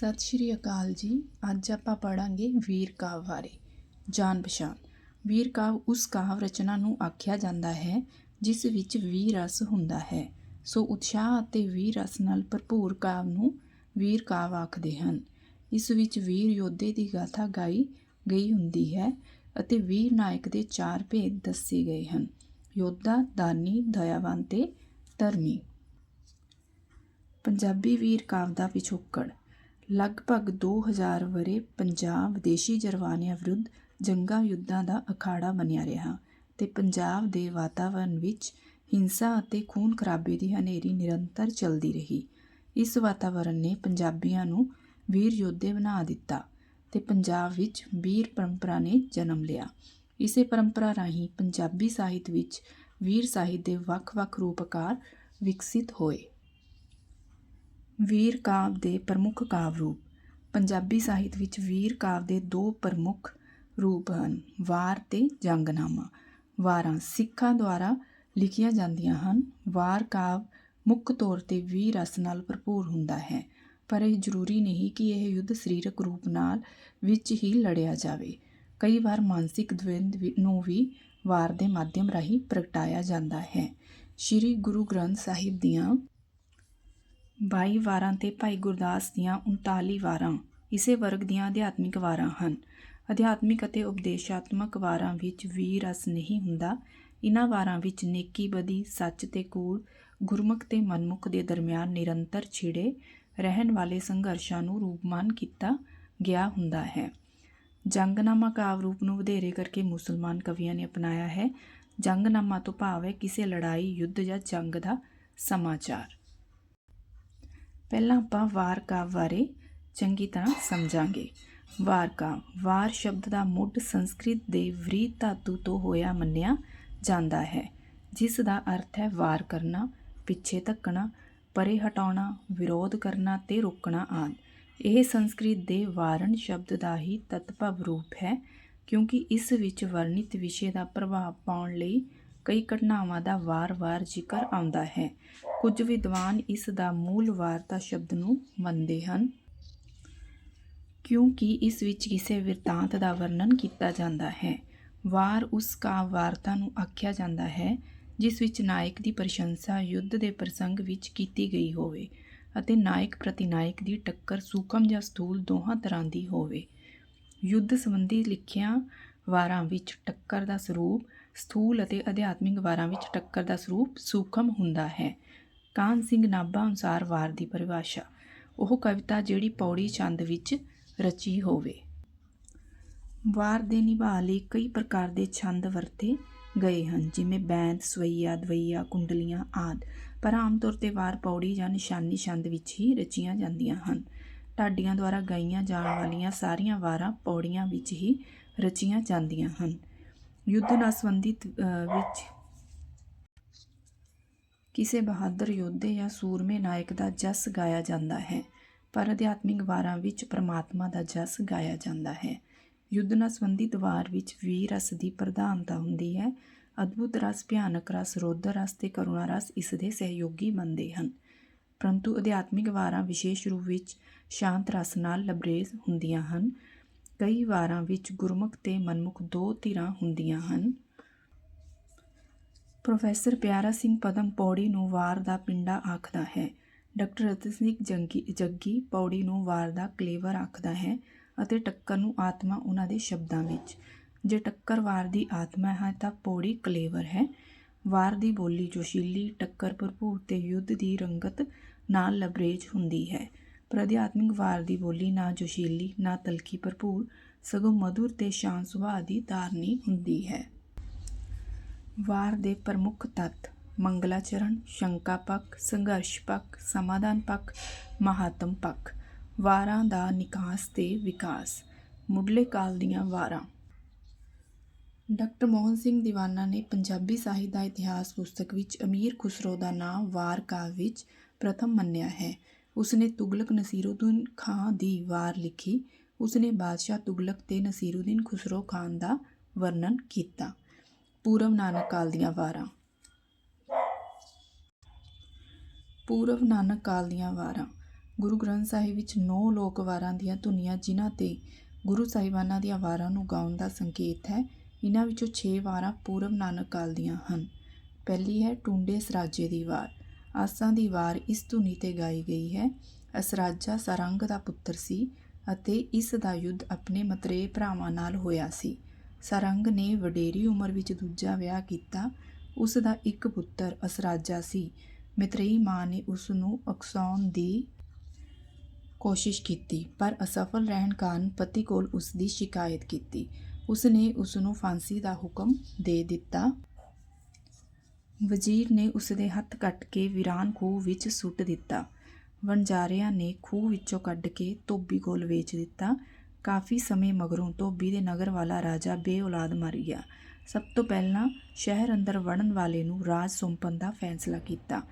ਸਤਿ ਸ਼੍ਰੀ ਅਕਾਲ ਜੀ। ਅੱਜ ਆਪਾਂ ਪੜਾਂਗੇ ਵੀਰ ਕਾਵਿ ਬਾਰੇ। ਜਾਣ ਪਛਾਣ। ਵੀਰ ਕਾਵਿ ਉਸ ਕਾਵਿ ਰਚਨਾ ਨੂੰ ਆਖਿਆ ਜਾਂਦਾ ਹੈ, ਜਿਸ ਵਿੱਚ ਵੀਰ ਰਸ ਹੁੰਦਾ ਹੈ। ਸੋ ਉਤਸ਼ਾਹ ਅਤੇ ਵੀਰ ਰਸ ਨਾਲ ਭਰਪੂਰ ਕਾਵਿ ਨੂੰ ਵੀਰ ਕਾਵਿ ਆਖਦੇ ਹਨ। ਇਸ ਵਿੱਚ ਵੀਰ ਯੋਧੇ ਦੀ ਗਾਥਾ ਗਾਈ ਗਈ ਹੁੰਦੀ ਹੈ ਅਤੇ ਵੀਰ ਨਾਇਕ ਦੇ ਚਾਰ ਭੇਦ ਦੱਸੇ ਗਏ ਹਨ। ਯੋਧਾ, ਦਾਨੀ, ਦਇਆਵਾਨ ਤੇ ਧਰਮੀ। ਪੰਜਾਬੀ ਵੀਰ ਕਾਵਿ ਦਾ ਪਿਛੋਕੜ। ਲਗਭਗ ਦੋ ਹਜ਼ਾਰ ਵਰ੍ਹੇ ਪੰਜਾਬ ਵਿਦੇਸ਼ੀ ਜਰਵਾਣਿਆਂ ਵਿਰੁੱਧ ਜੰਗਾਂ ਯੁੱਧਾਂ ਦਾ ਅਖਾੜਾ ਬਣਿਆ ਰਿਹਾ ਅਤੇ ਪੰਜਾਬ ਦੇ ਵਾਤਾਵਰਣ ਵਿੱਚ ਹਿੰਸਾ ਅਤੇ ਖੂਨ ਖਰਾਬੇ ਦੀ ਹਨੇਰੀ ਨਿਰੰਤਰ ਚੱਲਦੀ ਰਹੀ। ਇਸ ਵਾਤਾਵਰਣ ਨੇ ਪੰਜਾਬੀਆਂ ਨੂੰ ਵੀਰ ਯੋਧੇ ਬਣਾ ਦਿੱਤਾ ਤੇ ਪੰਜਾਬ ਵਿੱਚ ਵੀਰ ਪਰੰਪਰਾ ਨੇ ਜਨਮ ਲਿਆ। ਇਸੇ ਪਰੰਪਰਾ ਰਾਹੀਂ ਪੰਜਾਬੀ ਸਾਹਿਤ ਵਿੱਚ ਵੀਰ ਸਾਹਿਤ ਦੇ ਵੱਖ-ਵੱਖ ਰੂਪਕਾਰ ਵਿਕਸਿਤ ਹੋਏ। ਵੀਰ ਕਾਵਿ ਦੇ ਪ੍ਰਮੁੱਖ ਕਾਵਿ ਰੂਪ। ਪੰਜਾਬੀ ਸਾਹਿਤ ਵਿੱਚ ਵੀਰ ਕਾਵਿ ਦੇ ਦੋ ਪ੍ਰਮੁੱਖ ਰੂਪ ਹਨ, ਵਾਰ ਤੇ ਜੰਗਨਾਮਾ। ਵਾਰਾਂ ਸਿੱਖਾਂ ਦੁਆਰਾ ਲਿਖੀਆਂ ਜਾਂਦੀਆਂ ਹਨ। ਵਾਰ ਕਾਵਿ ਮੁੱਖ ਤੌਰ ਤੇ ਵੀਰ ਰਸ ਨਾਲ ਭਰਪੂਰ ਹੁੰਦਾ ਹੈ, ਪਰ ਇਹ ਜ਼ਰੂਰੀ ਨਹੀਂ ਕਿ ਇਹ ਯੁੱਧ ਸਰੀਰਕ ਰੂਪ ਨਾਲ ਵਿੱਚ ਹੀ ਲੜਿਆ ਜਾਵੇ। ਕਈ ਵਾਰ ਮਾਨਸਿਕ ਦਵੰਦ ਵੀ- ਨੂੰ ਵੀ ਵਾਰ ਦੇ ਮਾਧਿਅਮ ਰਾਹੀਂ ਪ੍ਰਗਟਾਇਆ ਜਾਂਦਾ ਹੈ। ਸ੍ਰੀ ਗੁਰੂ ਗ੍ਰੰਥ ਸਾਹਿਬ ਦੀਆਂ ਬਾਈ ਵਾਰਾਂ ਤੇ ਭਾਈ ਗੁਰਦਾਸ ਦੀਆਂ 39 ਵਾਰਾਂ, ਇਸੇ ਵਰਗ ਦੀਆਂ ਅਧਿਆਤਮਿਕ ਵਾਰਾਂ ਹਨ। ਅਧਿਆਤਮਿਕ ਅਤੇ ਉਪਦੇਸ਼ਾਤਮਕ ਵਾਰਾਂ ਵਿੱਚ ਵੀ ਰਸ ਨਹੀਂ ਹੁੰਦਾ। ਇਨ੍ਹਾਂ ਵਾਰਾਂ ਵਿੱਚ ਨੇਕੀ ਬਦੀ, ਸੱਚ ਤੇ ਕੂੜ, ਗੁਰਮੁਖ ਤੇ ਮਨਮੁਖ ਦੇ ਦਰਮਿਆਨ ਨਿਰੰਤਰ ਛਿੜੇ ਰਹਿਣ ਵਾਲੇ ਸੰਘਰਸ਼ਾਂ ਨੂੰ ਰੂਪਮਾਨ ਕੀਤਾ ਗਿਆ ਹੁੰਦਾ ਹੈ। ਜੰਗਨਾਮਾ ਕਾਵ ਰੂਪ ਨੂੰ ਵਧੇਰੇ ਕਰਕੇ ਮੁਸਲਮਾਨ ਕਵੀਆਂ ਨੇ ਅਪਣਾਇਆ ਹੈ। ਜੰਗਨਾਮਾ ਤੋਂ ਭਾਵ ਹੈ ਕਿਸੇ ਲੜਾਈ, ਯੁੱਧ ਜਾਂ ਜੰਗ ਦਾ ਸਮਾਚਾਰ। ਪਹਿਲਾਂ ਆਪਾਂ ਵਾਰ ਕਾਵ ਬਾਰੇ ਚੰਗੀ ਤਰ੍ਹਾਂ ਸਮਝਾਂਗੇ। ਵਾਰ ਕਾਵ ਵਾਰ ਸ਼ਬਦ ਦਾ ਮੁੱਢ ਸੰਸਕ੍ਰਿਤ ਦੇ ਵ੍ਰੀ ਧਾਤੂ ਤੋਂ ਹੋਇਆ ਮੰਨਿਆ ਜਾਂਦਾ ਹੈ, ਜਿਸ ਦਾ ਅਰਥ ਹੈ ਵਾਰ ਕਰਨਾ, ਪਿੱਛੇ ਧੱਕਣਾ, ਪਰੇ ਹਟਾਉਣਾ, ਵਿਰੋਧ ਕਰਨਾ ਤੇ ਰੋਕਣਾ ਆਦਿ। ਇਹ ਸੰਸਕ੍ਰਿਤ ਦੇ ਵਾਰਣ ਸ਼ਬਦ ਦਾ ਹੀ ਤਤਭਵ ਰੂਪ ਹੈ, ਕਿਉਂਕਿ ਇਸ ਵਿੱਚ ਵਰਣਿਤ ਵਿਸ਼ੇ ਦਾ ਪ੍ਰਭਾਵ ਪਾਉਣ ਲਈ ਕਈ ਘਟਨਾਵਾਂ ਦਾ ਵਾਰ-ਵਾਰ ਜ਼ਿਕਰ ਆਉਂਦਾ ਹੈ। ਕੁਝ ਵਿਦਵਾਨ ਇਸ ਦਾ ਮੂਲ ਵਾਰਤਾ ਸ਼ਬਦ ਨੂੰ ਮੰਨਦੇ ਹਨ। ਕਿਉਂਕਿ ਇਸ ਵਿੱਚ ਕਿਸੇ ਵਿਰਤਾਂਤ ਦਾ ਵਰਣਨ ਕੀਤਾ ਜਾਂਦਾ ਹੈ। ਵਾਰ ਉਸ ਕਾਵ ਵਾਰਤਾ ਨੂੰ ਆਖਿਆ ਜਾਂਦਾ ਹੈ, ਜਿਸ ਵਿੱਚ ਨਾਇਕ ਦੀ ਪ੍ਰਸ਼ੰਸਾ ਯੁੱਧ ਦੇ ਪ੍ਰਸੰਗ ਵਿੱਚ ਕੀਤੀ ਗਈ ਹੋਵੇ ਅਤੇ ਨਾਇਕ ਪ੍ਰਤੀ ਨਾਇਕ ਦੀ ਟੱਕਰ ਸੂਖਮ ਜਾਂ ਸਥੂਲ ਦੋਹਾਂ ਤਰ੍ਹਾਂ ਦੀ ਹੋਵੇ। ਯੁੱਧ ਸੰਬੰਧੀ ਲਿਖਿਆ ਵਾਰਾਂ ਵਿੱਚ ਟੱਕਰ ਦਾ ਸਰੂਪ ਸਥੂਲ ਅਤੇ ਅਧਿਆਤਮਿਕ ਵਾਰਾਂ ਵਿੱਚ ਟੱਕਰ ਦਾ ਸਰੂਪ ਸੂਖਮ ਹੁੰਦਾ ਹੈ। ਕਾਨ ਸਿੰਘ ਨਾਭਾ ਅਨੁਸਾਰ ਵਾਰ ਦੀ ਪਰਿਭਾਸ਼ਾ। ਉਹ ਕਵਿਤਾ ਜਿਹੜੀ ਪੌੜੀ ਚੰਦ ਵਿੱਚ ਰਚੀ ਹੋਵੇ। ਵਾਰ ਦੇ ਨਿਭਾ ਲਈ ਕਈ ਪ੍ਰਕਾਰ ਦੇ ਛੰਦ ਵਰਤੇ ਗਏ ਹਨ, ਜਿਵੇਂ ਬੈਂਤ, ਸਵਈਆ, ਦਵਈਆ, ਕੁੰਡਲੀਆਂ ਆਦਿ। ਪਰ ਆਮ ਤੌਰ ਤੇ ਵਾਰ ਪੌੜੀ ਜਾਂ ਨਿਸ਼ਾਨੀ ਛੰਦ ਵਿੱਚ ਹੀ ਰਚੀਆਂ ਜਾਂਦੀਆਂ ਹਨ। ਢਾਡੀਆਂ ਦੁਆਰਾ ਗਾਈਆਂ ਜਾਣ ਵਾਲੀਆਂ ਸਾਰੀਆਂ ਵਾਰਾਂ ਪੌੜੀਆਂ ਵਿੱਚ ਹੀ ਰਚੀਆਂ ਜਾਂਦੀਆਂ ਹਨ। ਯੁੱਧ ਨਾਲ ਸੰਬੰਧਿਤ ਵਿੱਚ ਕਿਸੇ ਬਹਾਦਰ ਯੋਧੇ ਜਾਂ ਸੂਰਮੇ ਨਾਇਕ ਦਾ ਜਸ ਗਾਇਆ ਜਾਂਦਾ ਹੈ, ਪਰ ਅਧਿਆਤਮਿਕ ਵਾਰਾਂ ਵਿੱਚ ਪ੍ਰਮਾਤਮਾ ਦਾ ਜਸ ਗਾਇਆ ਜਾਂਦਾ ਹੈ। ਯੁੱਧ ਨਾਲ ਸੰਬੰਧਿਤ ਵਾਰ ਵਿੱਚ ਵੀਰ ਰਸ ਦੀ ਪ੍ਰਧਾਨਤਾ ਹੁੰਦੀ ਹੈ। ਅਦਭੁਤ ਰਸ, ਭਿਆਨਕ ਰਸ ਰੋਦਰ ਰਸ ਤੇ ਕਰੁਣਾ ਰਸ ਇਸ ਦੇ ਸਹਿਯੋਗੀ ਬਣਦੇ ਹਨ। ਪਰੰਤੂ ਅਧਿਆਤਮਿਕ ਵਾਰਾਂ ਵਿਸ਼ੇਸ਼ ਰੂਪ ਵਿੱਚ ਸ਼ਾਂਤ ਰਸ ਨਾਲ ਲਬਰੇਜ਼ ਹੁੰਦੀਆਂ ਹਨ। ਕਈ ਵਾਰਾਂ ਵਿੱਚ ਗੁਰਮੁਖ ਤੇ ਮਨਮੁਖ ਦੋ ਧਿਰਾਂ ਹੁੰਦੀਆਂ ਹਨ। ਪ੍ਰੋਫੈਸਰ ਪਿਆਰਾ ਸਿੰਘ ਪਦਮ ਪੌੜੀ ਨੂੰ ਵਾਰ ਦਾ ਪਿੰਡਾ ਆਖਦਾ ਹੈ। ਡਾਕਟਰ ਰਤਨ ਸਿੰਘ ਜੰਗੀ, ਜੱਗੀ ਪੌੜੀ ਨੂੰ ਵਾਰ ਦਾ ਕਲੇਵਰ ਆਖਦਾ ਹੈ ਅਤੇ ਟੱਕਰ ਨੂੰ ਆਤਮਾ ਉਹਨਾਂ ਦੇ ਸ਼ਬਦਾਂ ਵਿੱਚ। ਜੇ ਟੱਕਰ ਵਾਰ ਦੀ ਆਤਮਾ ਹੈ ਤਾਂ ਪੌੜੀ ਕਲੇਵਰ ਹੈ। ਵਾਰ ਦੀ ਬੋਲੀ ਜੋਸ਼ੀਲੀ, ਟੱਕਰ ਭਰਪੂਰ ਤੇ ਯੁੱਧ ਦੀ ਰੰਗਤ ਨਾਲ ਲਬਰੇਜ ਹੁੰਦੀ ਹੈ। ਪਰ ਅਧਿਆਤਮਿਕ ਵਾਰ ਦੀ ਬੋਲੀ ਨਾ ਜੋਸ਼ੀਲੀ, ਨਾ ਤਲਖੀ ਭਰਪੂਰ, ਸਗੋਂ ਮధుਰ ਤੇ ਸ਼ਾਂਤ ਸੁਭਾਅ ਦੀ ਧਾਰਨੀ ਹੁੰਦੀ ਹੈ। ਵਾਰ ਦੇ ਪ੍ਰਮੁੱਖ ਤੱਤ, ਮੰਗਲਾਚਰਣ, ਸ਼ੰਕਾ ਪੱਖ, ਸੰਘਰਸ਼ ਪੱਖ, ਸਮਾਧਾਨ ਪੱਖ, ਮਹਾਤਮ ਪੱਖ, ਵਾਰਾਂ ਦਾ ਨਿਕਾਸ ਤੇ ਵਿਕਾਸ, ਮੁੱਢਲੇ ਕਾਲ ਦੀਆਂ ਵਾਰਾਂ। ਡਾਕਟਰ ਮੋਹਨ ਸਿੰਘ ਦੀਵਾਨਾ ਨੇ ਪੰਜਾਬੀ ਸਾਹਿਤ ਦਾ ਇਤਿਹਾਸ ਪੁਸਤਕ ਵਿੱਚ ਅਮੀਰ ਖੁਸਰੋ ਦਾ ਨਾਮ ਵਾਰ ਕਾਵਿ ਵਿੱਚ ਪ੍ਰਥਮ ਮੰਨਿਆ ਹੈ। ਉਸਨੇ ਤੁਗਲਕ ਨਸੀਰੁਦੀਨ ਖਾਂ ਦੀ ਵਾਰ ਲਿਖੀ। ਉਸਨੇ ਬਾਦਸ਼ਾਹ ਤੁਗਲਕ ਤੇ ਨਸੀਰੁਦੀਨ ਖੁਸਰੋ ਖਾਨ ਦਾ ਵਰਣਨ ਕੀਤਾ। ਪੂਰਵ ਨਾਨਕ ਕਾਲ ਦੀਆਂ ਵਾਰਾਂ। ਪੂਰਵ ਨਾਨਕ ਕਾਲ ਦੀਆਂ ਵਾਰਾਂ। ਗੁਰੂ ਗ੍ਰੰਥ ਸਾਹਿਬ ਵਿੱਚ 9 ਲੋਕ ਵਾਰਾਂ ਦੀਆਂ ਧੁਨੀਆਂ, ਜਿਨ੍ਹਾਂ ਤੇ ਗੁਰੂ ਸਾਹਿਬਾਨਾਂ ਦੀਆਂ ਵਾਰਾਂ ਨੂੰ ਗਾਉਣ ਦਾ ਸੰਕੇਤ ਹੈ ਇਹਨਾਂ ਵਿੱਚੋਂ 6 ਵਾਰਾਂ ਪੂਰਵ ਨਾਨਕ ਕਾਲ ਦੀਆਂ ਹਨ। ਪਹਿਲੀ ਹੈ ਟੁੰਡੇ ਸਰਾਜੇ ਦੀ ਵਾਰ। ਆਸਾਂ ਦੀ ਵਾਰ ਇਸ ਧੁਨੀ ਤੇ ਗਾਈ ਗਈ ਹੈ। ਅਸਰਾਜਾ ਸਰੰਗ ਦਾ ਪੁੱਤਰ ਸੀ ਅਤੇ ਇਸ ਦਾ ਯੁੱਧ ਆਪਣੇ ਮਤਰੇ ਭਰਾਵਾਂ ਨਾਲ ਹੋਇਆ ਸੀ। ਸਰੰਗ ਨੇ ਵਡੇਰੀ ਉਮਰ ਵਿੱਚ ਦੂਜਾ ਵਿਆਹ ਕੀਤਾ। ਉਸ ਦਾ ਇੱਕ ਪੁੱਤਰ ਅਸਰਾਜਾ ਸੀ। ਮਤਰੇਈ ਮਾਂ ਨੇ ਉਸ ਨੂੰ ਉਕਸਾਉਣ ਦੀ ਕੋਸ਼ਿਸ਼ ਕੀਤੀ, ਪਰ ਅਸਫਲ ਰਹਿਣ ਕਾਰਨ ਪਤੀ ਕੋਲ ਉਸ ਦੀ ਸ਼ਿਕਾਇਤ ਕੀਤੀ। ਉਸ ਨੇ ਉਸ ਨੂੰ ਫਾਂਸੀ ਦਾ ਹੁਕਮ ਦੇ ਦਿੱਤਾ। ਵਜ਼ੀਰ ਨੇ ਉਸਦੇ ਹੱਥ ਕੱਟ ਕੇ ਵੀਰਾਨ ਖੂਹ ਵਿੱਚ ਸੁੱਟ ਦਿੱਤਾ। ਵਣਜਾਰਿਆਂ ਨੇ ਖੂਹ ਵਿੱਚੋਂ ਕੱਢ ਕੇ ਧੋਬੀ ਕੋਲ ਵੇਚ ਦਿੱਤਾ। ਕਾਫੀ ਸਮੇਂ ਮਗਰੋਂ ਧੋਬੀ ਦੇ ਨਗਰ ਵਾਲਾ ਰਾਜਾ ਬੇਔਲਾਦ ਮਰ ਗਿਆ। ਸਭ ਤੋਂ ਪਹਿਲਾਂ ਸ਼ਹਿਰ ਅੰਦਰ ਵੜਨ ਵਾਲੇ ਨੂੰ ਰਾਜ ਸੌਂਪਣ ਦਾ ਫੈਸਲਾ ਕੀਤਾ।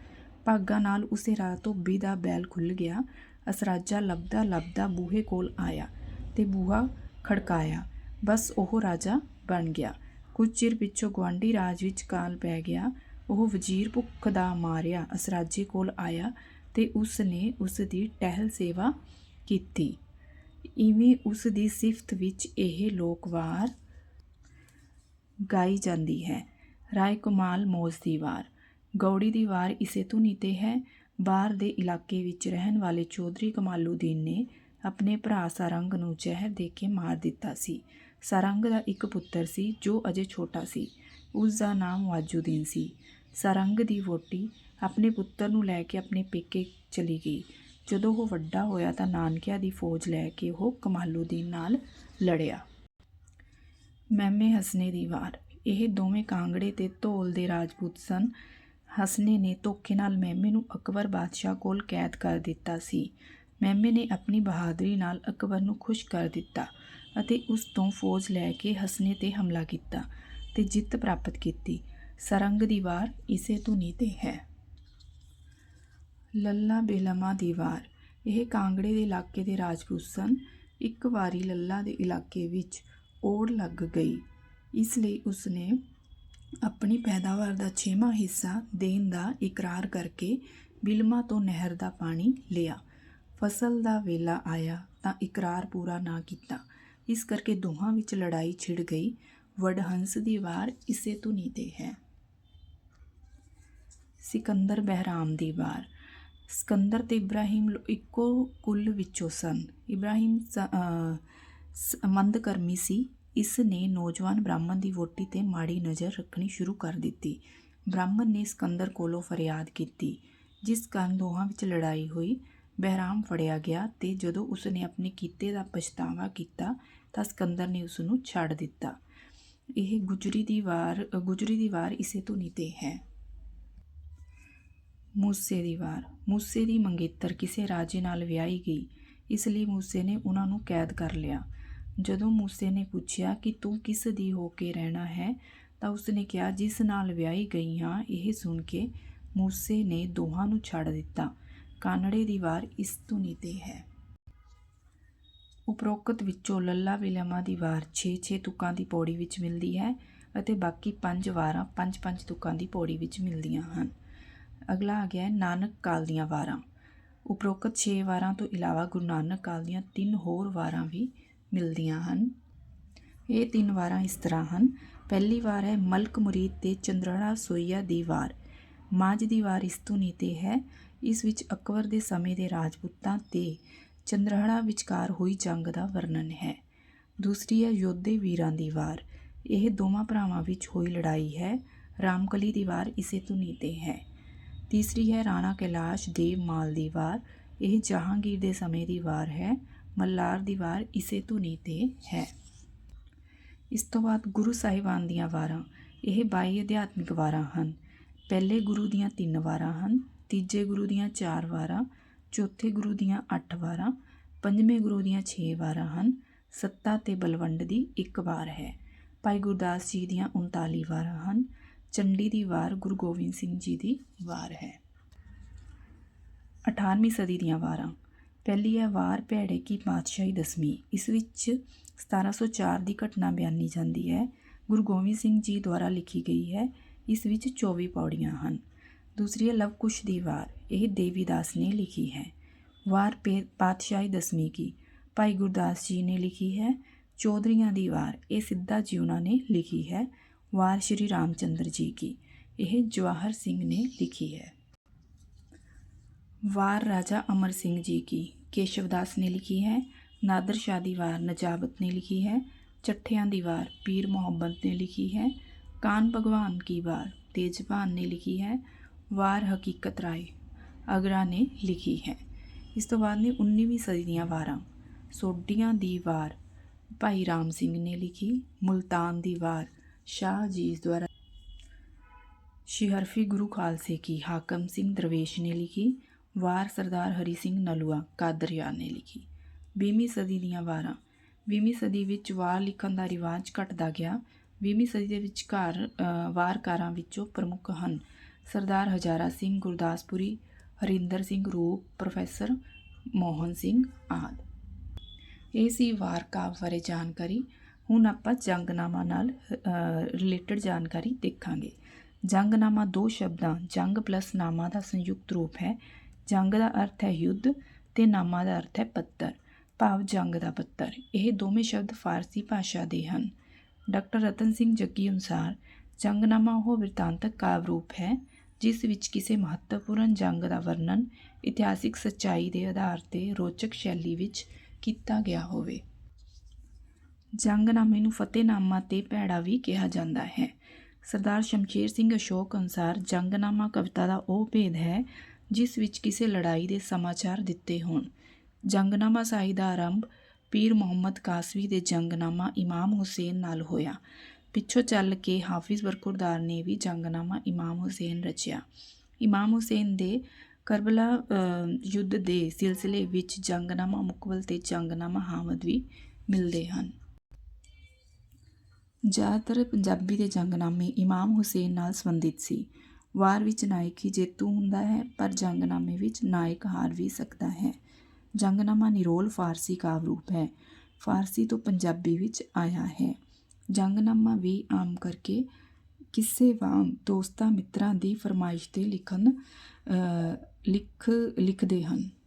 ਭਾਗਾ ਨਾਲ ਉਸੇ ਰਾਤ ਧੋਬੀ ਦਾ ਬੈਲ ਖੁੱਲ ਗਿਆ। ਅਸਰਾਜਾ ਲੱਭਦਾ ਲੱਭਦਾ ਬੂਹੇ ਕੋਲ ਆਇਆ ਤੇ ਬੂਹਾ ਖੜਕਾਇਆ। ਬਸ ਉਹ ਰਾਜਾ ਬਣ ਗਿਆ। ਕੁਝ ਚਿਰ ਪਿੱਛੋਂ ਗਵਾਂਢੀ ਰਾਜ ਵਿੱਚ ਕਾਲ ਪੈ ਗਿਆ। ਉਹ ਵਜ਼ੀਰ ਭੁੱਖ ਦਾ ਮਾਰਿਆ, ਅਸਰਾਜੇ ਕੋਲ ਆਇਆ ਤੇ ਉਸ ਨੇ ਉਸ ਦੀ ਟਹਿਲ ਸੇਵਾ ਕੀਤੀ। ਇਵੇਂ ਉਸ ਦੀ ਸਿਫਤ ਵਿੱਚ ਇਹ ਲੋਕਵਾਰ ਗਾਈ ਜਾਂਦੀ ਹੈ। ਰਾਏ ਕਮਾਲ ਮੌਜ ਦੀ ਵਾਰ। ਗੌੜੀ ਦੀ ਵਾਰ ਇਸੇ ਧੁਨੀ ਤੇ ਹੈ। ਬਾਹਰ ਦੇ ਇਲਾਕੇ ਵਿੱਚ ਰਹਿਣ ਵਾਲੇ ਚੌਧਰੀ ਕਮਾਲੂਦੀਨ ਨੇ ਆਪਣੇ ਭਰਾ ਸਰੰਗ ਨੂੰ ਜ਼ਹਿਰ ਦੇ ਕੇ ਮਾਰ ਦਿੱਤਾ ਸੀ। ਸਰੰਗ ਦਾ ਇੱਕ ਪੁੱਤਰ ਸੀ ਜੋ ਅਜੇ ਛੋਟਾ ਸੀ। ਉਸ ਦਾ ਨਾਮ ਵਾਜੂਦੀਨ ਸੀ। ਸਰੰਗ ਦੀ ਵੋਟੀ ਆਪਣੇ ਪੁੱਤਰ ਨੂੰ ਲੈ ਕੇ ਆਪਣੇ ਪੇਕੇ ਚਲੀ ਗਈ। ਜਦੋਂ ਉਹ ਵੱਡਾ ਹੋਇਆ ਤਾਂ ਨਾਨਕਿਆਂ ਦੀ ਫੌਜ ਲੈ ਕੇ ਉਹ ਕਮਾਲੂਦੀਨ ਨਾਲ ਲੜਿਆ। ਮਹਿਮੇ ਹਸਨੇ ਦੀ ਵਾਰ। ਇਹ ਦੋਵੇਂ ਕਾਂਗੜੇ ਤੇ ਧੋਲ ਦੇ ਰਾਜਪੂਤ ਸਨ। ਹਸਨੇ ਨੇ ਧੋਖੇ ਨਾਲ ਮਹਿਮੇ ਨੂੰ ਅਕਬਰ ਬਾਦਸ਼ਾਹ ਕੋਲ ਕੈਦ ਕਰ ਦਿੱਤਾ ਸੀ। ਮਹਿਮੇ ਨੇ ਆਪਣੀ ਬਹਾਦਰੀ ਨਾਲ ਅਕਬਰ ਨੂੰ ਖੁਸ਼ ਕਰ ਦਿੱਤਾ ਅਤੇ ਉਸ ਤੋਂ ਫੌਜ ਲੈ ਕੇ ਹਸਨੇ ਤੇ ਹਮਲਾ ਕੀਤਾ ਤੇ ਜਿੱਤ ਪ੍ਰਾਪਤ ਕੀਤੀ। ਸਰੰਗ ਦੀ ਵਾਰ ਇਸੇ ਧੁਨੀ ਤੇ ਹੈ। ਲੱਲਾ ਬੇਲਮਾ ਦੀ ਵਾਰ। ਇਹ ਕਾਂਗੜੇ ਦੇ ਇਲਾਕੇ ਦੇ ਰਾਜਪੂਤ ਸਨ। ਇੱਕ ਵਾਰੀ ਲੱਲਾ ਦੇ ਇਲਾਕੇ ਵਿੱਚ ਓੜ ਲੱਗ ਗਈ। ਇਸ ਲਈ ਉਸਨੇ ਆਪਣੀ ਪੈਦਾਵਾਰ ਦਾ 6ਵਾਂ ਹਿੱਸਾ ਦੇਣ ਦਾ ਇਕਰਾਰ ਕਰਕੇ ਬਿਲਮਾ ਤੋਂ ਨਹਿਰ ਦਾ ਪਾਣੀ ਲਿਆ। ਫਸਲ ਦਾ ਵੇਲਾ ਆਇਆ ਤਾਂ ਇਕਰਾਰ ਪੂਰਾ ਨਾ ਕੀਤਾ। ਇਸ ਕਰਕੇ ਦੋਹਾਂ ਵਿੱਚ ਲੜਾਈ ਛਿੜ ਗਈ। ਵਡਹੰਸ ਦੀ ਵਾਰ ਇਸੇ ਧੁਨੀ ਤੇ ਹੈ। ਸਿਕੰਦਰ ਬਹਿਰਾਮ ਦੀ ਵਾਰ। ਸਿਕੰਦਰ ਤੇ ਇਬਰਾਹਿਮ ਇੱਕੋ ਕੁੱਲ ਵਿੱਚੋਂ ਸਨ। ਇਬਰਾਹਿਮ ਸ- ਅਹ, ਸ- ਮੰਦਕਰਮੀ ਸੀ। ਇਸ ਨੇ ਨੌਜਵਾਨ ਬ੍ਰਾਹਮਣ ਦੀ ਵੋਟੀ ਤੇ ਮਾੜੀ ਨਜ਼ਰ ਰੱਖਣੀ ਸ਼ੁਰੂ ਕਰ ਦਿੱਤੀ। ਬ੍ਰਾਹਮਣ ਨੇ ਸਿਕੰਦਰ ਕੋਲੋਂ ਫਰਿਆਦ ਕੀਤੀ, ਜਿਸ ਕਾਰਨ ਦੋਹਾਂ ਵਿੱਚ ਲੜਾਈ ਹੋਈ। ਬਹਿਰਾਮ ਫੜਿਆ ਗਿਆ ਤੇ ਜਦੋਂ ਉਸ ਨੇ ਆਪਣੇ ਕੀਤੇ ਦਾ ਪਛਤਾਵਾ ਕੀਤਾ, ਤਾਂ ਸਿਕੰਦਰ ਨੇ ਉਸ ਨੂੰ ਛੱਡ ਦਿੱਤਾ। ਇਹ ਗੁਜਰੀ ਦੀ ਵਾਰ ਗੁਜਰੀ ਦੀ ਵਾਰ ਇਸੇ ਧੁਨੀ ਤੇ ਹੈ। ਮੂਸੇ ਦੀ ਵਾਰ। ਮੂਸੇ ਦੀ ਮੰਗੇਤਰ ਕਿਸੇ ਰਾਜੇ ਨਾਲ ਵਿਆਹੀ ਗਈ, ਇਸ ਲਈ ਮੂਸੇ ਨੇ ਉਹਨਾਂ ਨੂੰ ਕੈਦ ਕਰ ਲਿਆ। ਜਦੋਂ ਮੂਸੇ ਨੇ ਪੁੱਛਿਆ ਕਿ ਤੂੰ ਕਿਸ ਦੀ ਹੋ ਕੇ ਰਹਿਣਾ ਹੈ, ਤਾਂ ਉਸਨੇ ਕਿਹਾ, ਜਿਸ ਨਾਲ ਵਿਆਹੀ ਗਈ ਹਾਂ, ਇਹ ਸੁਣ ਕੇ ਮੂਸੇ ਨੇ ਦੋਹਾਂ ਨੂੰ ਛੱਡ ਦਿੱਤਾ। ਕਾਨੜੇ ਦੀ ਵਾਰ ਇਸ ਧੁਨੀ ਤੇ ਹੈ। ਉਪਰੋਕਤ ਵਿੱਚੋਂ ਲੱਲਾ ਵਿਲਮਾ ਦੀ ਵਾਰ 6-6 ਤੁਕਾਂ ਦੀ ਪੌੜੀ ਵਿੱਚ ਮਿਲਦੀ ਹੈ ਅਤੇ ਬਾਕੀ ਪੰਜ ਵਾਰਾਂ 5-5 ਤੁਕਾਂ ਦੀ ਪੌੜੀ ਵਿੱਚ ਮਿਲਦੀਆਂ ਹਨ। ਅਗਲਾ ਆ ਗਿਆ ਹੈ ਨਾਨਕ ਕਾਲ ਦੀਆਂ ਵਾਰਾਂ। ਉਪਰੋਕਤ 6 ਵਾਰਾਂ ਤੋਂ ਇਲਾਵਾ ਗੁਰੂ ਨਾਨਕ ਕਾਲ ਦੀਆਂ ਤਿੰਨ ਹੋਰ ਵਾਰਾਂ ਵੀ ਮਿਲਦੀਆਂ ਹਨ। ਇਹ ਤਿੰਨ ਵਾਰਾਂ ਇਸ ਤਰ੍ਹਾਂ ਹਨ। ਪਹਿਲੀ ਵਾਰ ਹੈ ਮਲਕ ਮੁਰੀਦ ਤੇ ਚੰਦਰੜਾ ਸੋਈਆ ਦੀ ਵਾਰ। ਮਾਝ ਦੀ ਵਾਰ ਇਸ ਧੁਨੀ ਤੇ ਹੈ। ਇਸ ਵਿੱਚ ਅਕਬਰ ਦੇ ਸਮੇਂ ਦੇ ਰਾਜਪੂਤਾਂ ਤੇ ਚੰਦਰਹੜਾ ਵਿਚਕਾਰ ਹੋਈ ਜੰਗ ਦਾ ਵਰਣਨ ਹੈ। ਦੂਸਰੀ ਹੈ ਯੋਧੇ ਵੀਰਾਂ ਦੀ ਵਾਰ। ਇਹ ਦੋਵਾਂ ਭਰਾਵਾਂ ਵਿੱਚ ਹੋਈ ਲੜਾਈ ਹੈ। ਰਾਮਕਲੀ ਦੀ ਵਾਰ ਇਸੇ ਧੁਨੀ ਤੇ ਹੈ। ਤੀਸਰੀ ਹੈ ਰਾਣਾ ਕੈਲਾਸ਼ ਦੇਵ ਮਾਲ ਦੀ ਵਾਰ। ਇਹ ਜਹਾਂਗੀਰ ਦੇ ਸਮੇਂ ਦੀ ਵਾਰ ਹੈ। ਮੱਲਾਰ ਦੀ ਵਾਰ ਇਸੇ ਧੁਨੀ ਤੇ ਹੈ। ਇਸ ਤੋਂ ਬਾਅਦ ਗੁਰੂ ਸਾਹਿਬਾਨ ਦੀਆਂ ਵਾਰਾਂ। ਇਹ 22 ਅਧਿਆਤਮਿਕ ਵਾਰਾਂ ਹਨ। ਪਹਿਲੇ ਗੁਰੂ ਦੀਆਂ ਤਿੰਨ ਵਾਰਾਂ ਹਨ। ਤੀਜੇ ਗੁਰੂ ਦੀਆਂ ਚਾਰ ਵਾਰਾਂ। ਚੌਥੇ ਗੁਰੂ ਦੀਆਂ 8 ਵਾਰਾਂ। ਪੰਜਵੇਂ ਗੁਰੂ ਦੀਆਂ 6 ਵਾਰਾਂ ਹਨ। ਸੱਤਾ ਤੇ ਬਲਵੰਡ ਦੀ ਇੱਕ ਵਾਰ ਹੈ। ਭਾਈ ਗੁਰਦਾਸ ਜੀ ਦੀਆਂ 39 ਵਾਰਾਂ ਹਨ। ਚੰਡੀ ਦੀ ਵਾਰ ਗੁਰੂ ਗੋਬਿੰਦ ਸਿੰਘ ਜੀ ਦੀ ਵਾਰ ਹੈ। 18ਵੀਂ ਸਦੀ ਦੀਆਂ ਵਾਰਾਂ। ਪਹਿਲੀ ਹੈ ਵਾਰ ਭੈੜੇ ਕੀ ਪਾਤਸ਼ਾਹੀ ਦਸਵੀਂ। ਇਸ ਵਿੱਚ 1704 ਦੀ ਘਟਨਾ ਬਿਆਨੀ ਜਾਂਦੀ ਹੈ। ਗੁਰੂ ਗੋਬਿੰਦ ਸਿੰਘ ਜੀ ਦੁਆਰਾ ਲਿਖੀ ਗਈ ਹੈ। ਇਸ ਵਿੱਚ 24 ਪੌੜੀਆਂ ਹਨ। ਦੂਸਰੀ ਹੈ ਲਵਕੁਸ਼ ਦੀ ਵਾਰ। ਇਹ ਦੇਵੀਦਾਸ ਨੇ ਲਿਖੀ ਹੈ। ਵਾਰ ਪੇ- ਪਾਤਸ਼ਾਹੀ ਦਸਵੀਂ ਕੀ ਭਾਈ ਗੁਰਦਾਸ ਜੀ ਨੇ ਲਿਖੀ ਹੈ। ਚੌਧਰੀਆਂ ਦੀ ਵਾਰ। ਇਹ ਸਿੱਧਾ ਜੀ ਉਹਨਾਂ ਨੇ ਲਿਖੀ ਹੈ। ਵਾਰ ਸ਼੍ਰੀ ਰਾਮਚੰਦਰ ਜੀ ਕੀ ਇਹ ਜਵਾਹਰ ਸਿੰਘ ਨੇ ਲਿਖੀ ਹੈ ਵਾਰ ਰਾਜਾ ਅਮਰ ਸਿੰਘ ਜੀ ਕੀ ਕੇਸ਼ਵਦਾਸ ਨੇ ਲਿਖੀ ਹੈ ਨਾਦਰ ਸ਼ਾਹ ਦੀ ਵਾਰ ਨਜਾਬਤ ਨੇ ਲਿਖੀ ਹੈ ਚੱਠਿਆਂ ਦੀ ਵਾਰ ਪੀਰ ਮੁਹੰਮਦ ਨੇ ਲਿਖੀ ਹੈ ਕਾਨ ਭਗਵਾਨ ਕੀ ਵਾਰ ਤੇਜਭਾਨ ਨੇ ਲਿਖੀ ਹੈ ਵਾਰ ਹਕੀਕਤ ਰਾਏ ਅਗਰਾ ਨੇ ਲਿਖੀ ਹੈ ਇਸ ਤੋਂ ਬਾਅਦ ਨੇ 19ਵੀਂ ਸਦੀ ਦੀਆਂ ਵਾਰਾਂ ਸੋਢੀਆਂ ਦੀ ਵਾਰ ਭਾਈ ਰਾਮ ਸਿੰਘ ਨੇ ਲਿਖੀ ਮੁਲਤਾਨ ਦੀ ਵਾਰ ਸ਼ਾਹ ਜੀ ਦੁਆਰਾ ਸ਼ੀ ਹਰਫੀ ਗੁਰੂ ਖਾਲਸੇ ਕੀ ਹਾਕਮ ਸਿੰਘ ਦਰਵੇਸ਼ ਨੇ ਲਿਖੀ ਵਾਰ ਸਰਦਾਰ ਹਰੀ ਸਿੰਘ ਨਲੂਆ ਕਾਦਰਿਆ ਨੇ ਲਿਖੀ। 20ਵੀਂ ਸਦੀ ਦੀਆਂ ਵਾਰਾਂ। 20ਵੀਂ ਸਦੀ ਵਿੱਚ ਵਾਰ ਲਿਖਣ ਦਾ ਰਿਵਾਜ ਘਟਦਾ ਗਿਆ। 20ਵੀਂ ਸਦੀ ਦੇ ਵਿਚਕਾਰ ਅ, ਵਾਰਕਾਰਾਂ ਵਿੱਚੋਂ ਪ੍ਰਮੁੱਖ ਹਨ ਸਰਦਾਰ ਹਜ਼ਾਰਾ ਸਿੰਘ ਗੁਰਦਾਸਪੁਰੀ ਹਰਿੰਦਰ ਸਿੰਘ ਰੂਪ ਪ੍ਰੋਫੈਸਰ ਮੋਹਨ ਸਿੰਘ ਆਦਿ। ਇਹ ਸੀ ਵਾਰ ਕਾਵ ਬਾਰੇ ਜਾਣਕਾਰੀ। ਹੁਣ ਆਪਾਂ ਜੰਗਨਾਮਾ ਨਾਲ ਰਿਲੇਟਡ ਜਾਣਕਾਰੀ ਦੇਖਾਂਗੇ। ਜੰਗਨਾਮਾ ਦੋ ਸ਼ਬਦਾਂ, ਜੰਗ ਪਲੱਸ ਨਾਮਾ ਦਾ ਸੰਯੁਕਤ ਰੂਪ ਹੈ। ਜੰਗ ਦਾ ਅਰਥ ਹੈ ਯੁੱਧ ਤੇ ਨਾਮਾ ਦਾ ਅਰਥ ਹੈ ਪੱਤਰ। ਭਾਵ ਜੰਗ ਦਾ ਪੱਤਰ। ਇਹ ਦੋਵੇਂ ਸ਼ਬਦ ਫਾਰਸੀ ਭਾਸ਼ਾ ਦੇ ਹਨ। ਡਾਕਟਰ ਰਤਨ ਸਿੰਘ ਜੱਗੀ ਅਨੁਸਾਰ, ਜੰਗਨਾਮਾ ਉਹ ਬਿਰਤਾਂਤਕ ਕਾਵਿ ਰੂਪ ਹੈ, ਜਿਸ ਵਿੱਚ ਕਿਸੇ ਮਹੱਤਵਪੂਰਨ ਜੰਗ ਦਾ ਵਰਣਨ ਇਤਿਹਾਸਿਕ ਸੱਚਾਈ ਦੇ ਆਧਾਰ ਤੇ ਰੋਚਕ ਸ਼ੈਲੀ ਵਿੱਚ ਕੀਤਾ ਗਿਆ ਹੋਵੇ। ਜੰਗਨਾਮੇ ਨੂੰ ਫਤਿਹਨਾਮਾ ਤੇ ਭੈੜਾ ਵੀ ਕਿਹਾ ਜਾਂਦਾ ਹੈ। ਸਰਦਾਰ ਸ਼ਮਸ਼ੇਰ ਸਿੰਘ ਅਸ਼ੋਕ ਅਨੁਸਾਰ ਜੰਗਨਾਮਾ ਕਵਿਤਾ ਦਾ ਉਹ ਭੇਦ ਹੈ, ਜਿਸ ਵਿੱਚ ਕਿਸੇ ਲੜਾਈ ਦੇ ਸਮਾਚਾਰ ਦਿੱਤੇ ਹੋਣ। ਜੰਗਨਾਮਾ ਸਾਈ ਦਾ ਆਰੰਭ ਪੀਰ ਮੁਹੰਮਦ ਕਾਸਵੀ ਦੇ ਜੰਗਨਾਮਾ ਇਮਾਮ ਹੁਸੈਨ ਨਾਲ ਹੋਇਆ। ਪਿੱਛੋਂ ਚੱਲ ਕੇ ਹਾਫਿਜ਼ ਬਰਖੁਰਦਾਰ ਨੇ ਵੀ ਜੰਗਨਾਮਾ ਇਮਾਮ ਹੁਸੈਨ ਰਚਿਆ। ਇਮਾਮ ਹੁਸੈਨ ਦੇ ਕਰਬਲਾ ਯੁੱਧ ਦੇ ਸਿਲਸਿਲੇ ਵਿੱਚ ਜੰਗਨਾਮਾ ਮੁਕਬਲ ਤੇ ਜੰਗਨਾਮਾ ਹਾਮਦ ਵੀ ਮਿਲਦੇ ਹਨ। ਜ਼ਿਆਦਾਤਰ ਪੰਜਾਬੀ ਦੇ ਜੰਗਨਾਮੇ ਇਮਾਮ ਹੁਸੈਨ ਨਾਲ ਸੰਬੰਧਿਤ ਸੀ। ਵਾਰ ਵਿੱਚ ਨਾਇਕ ਹੀ ਜੇਤੂ ਹੁੰਦਾ ਹੈ, ਪਰ ਜੰਗਨਾਮੇ ਵਿੱਚ ਨਾਇਕ ਹਾਰ ਵੀ ਸਕਦਾ ਹੈ। ਜੰਗਨਾਮਾ ਨਿਰੋਲ ਫਾਰਸੀ ਕਾਵਿ ਰੂਪ ਹੈ। ਫਾਰਸੀ ਤੋਂ ਪੰਜਾਬੀ ਵਿੱਚ ਆਇਆ ਹੈ। ਜੰਗਨਾਮਾ ਵੀ ਆਮ ਕਰਕੇ ਕਿਸੇ ਵਾਂਗ ਦੋਸਤਾਂ ਮਿੱਤਰਾਂ ਦੀ ਫਰਮਾਇਸ਼ ਤੇ ਲਿਖਣ ਲਿਖ, ਲਿਖਦੇ ਹਨ।